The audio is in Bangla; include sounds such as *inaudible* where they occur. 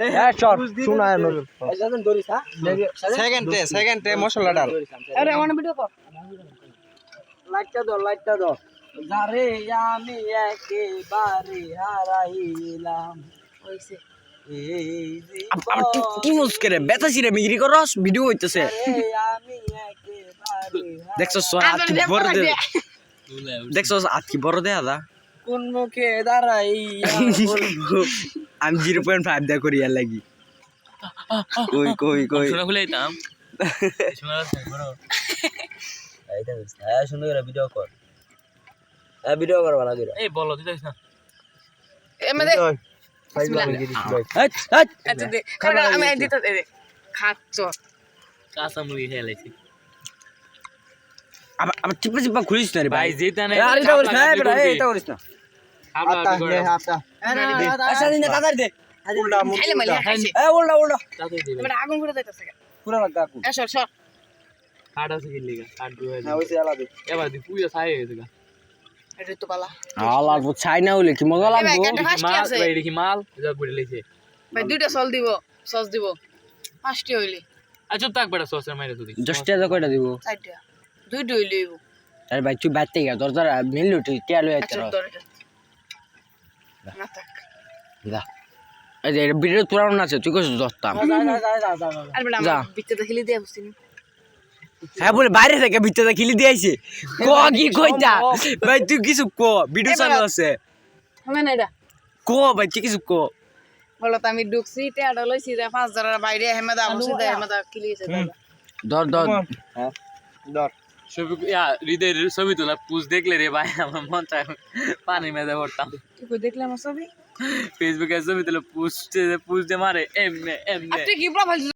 হ্যাঁ? সেকেন্ডে সেকেন্ডে মশলা ডাল। আরে আমার ভিডিও কর। লাইটটা দাও লাইটটা দাও যারে আমি একেবারে হারাইলাম। হইছে। এই কি মুস্কে রে বেতাছি রে মিগরি করস ভিডিও হইতেছে। দেখছস আবার আতকি বড় দে। দেখছস আতকি বড় দে। আদা কোন মুখে দাঁড়াই বলব *laughs* আমি জিরো পয়েন্ট ফাইভ দেয়া করি আর লাগি। কই কই কই? শোনা খুলে দিতাম হ্যাঁ সুন্দর করে ভিডিও কর। হ্যাঁ ভিডিও কর ভালো করে এই বলো তুই না। এ মে দে হাট হাট আচ্ছা আমি দিতে দে দে খাচ্ছ। কাঁচা মুড়ি খেয়ে লাইছি আবার আবার চিপা চিপা খুলিস না রে ভাই। যেটা না আরে এটা করিস না এই বেটা, এই, এটা করিস না। দুইটা সল দিব সস দিব। ফাস্টি হইলি। আচ্ছা তাক বেটা সসের মাইরে তুই দশটা তো কয়টা দিব? চারটা। দুইটা হইলি হইব। আরে ভাই তুই বাইতে গা তোর তোর মিললো তুই টিয়া লই আচ্ছা এটা। না থাক। যা। এই যে ভিডিও তোরাও আছে তুই কইছিস ধরতাম। যা। আমার বিচ্ছে দিয়ে বুঝছিনি হ্যাঁ বলে বাইরে থেকে ভিতরে খিলি দিয়েছে ক কি কইতা ভাই তুই কিছু ক ভিডিও চালু আছে। হবে না এটা। ক ভাই তুই কিছু ক। বলো তো আমি ঢুকছি টেয়াটা লইছি যে পাঁচ হাজার বাইরে হেমেদা বসে হেমেদা কিলিয়েছে ধর ধর। ধর। ছবি হৃদয়ের ছবি তোলা পুজ দেখলে রে ভাই আমার মনটা পানি মেজে পড়তাম দেখলে আমার ছবি? ফেসবুকে ছবি তোলা পুজ পুজ দিয়ে মারে এমনে এমনে। আপনি কি প্রোফাইল